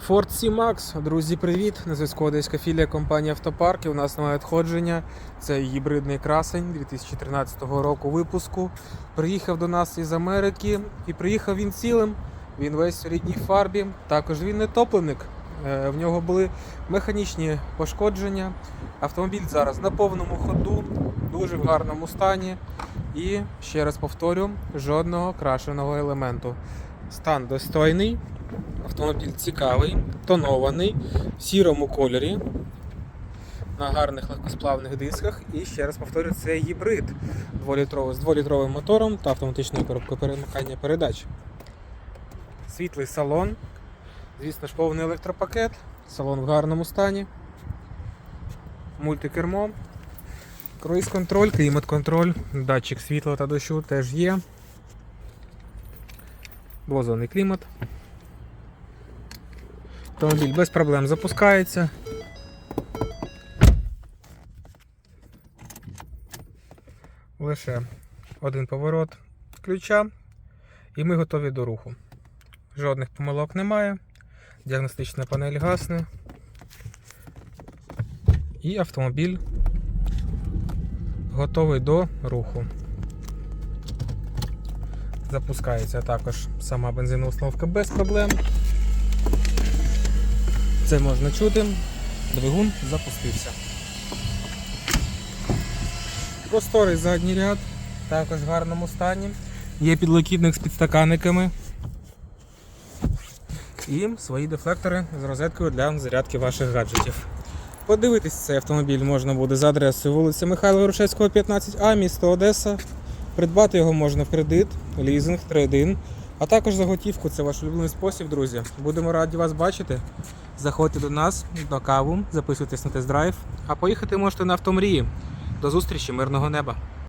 Ford C-Max. Друзі, привіт! На зв'язку одеська філія компанії Автопарки. У нас нове надходження. Це гібридний красень 2013 року випуску. Приїхав до нас із Америки і приїхав він цілим. Він весь у рідній фарбі. Також він не топленик. Е, В нього були механічні пошкодження. Автомобіль зараз на повному ходу, дуже в гарному стані. І ще раз повторю, жодного крашеного елементу. Стан достойний. Автомобіль цікавий, тонований, в сірому кольорі, на гарних легкосплавних дисках. І ще раз повторю, це гібрид 2-літровий, з 2-літровим мотором та автоматичною коробкою перемикання передач. Світлий салон. Звісно ж, повний електропакет. Салон в гарному стані. Мультикермо. Круїз-контроль, клімат-контроль, датчик світла та дощу теж є. Двозонний клімат. Автомобіль без проблем запускається. Лише один поворот ключа, і ми готові до руху. Жодних помилок немає. Діагностична панель гасне. І автомобіль готовий до руху. Запускається також сама бензинова установка без проблем. Це можна чути. Двигун запустився. Просторий задній ряд, також в гарному стані. Є підлокітник з підстаканниками. І свої дефлектори з розеткою для зарядки ваших гаджетів. Подивитись цей автомобіль можна буде за адресою вулиця Михайла Грушевського, 15А, місто Одеса. Придбати його можна в кредит, лізинг, трейдин, а також за готівку. Це ваш улюблений спосіб, друзі. Будемо раді вас бачити. Заходьте до нас на каву, записуйтесь на тест-драйв, а поїхати можете на автомрії. До зустрічі, мирного неба!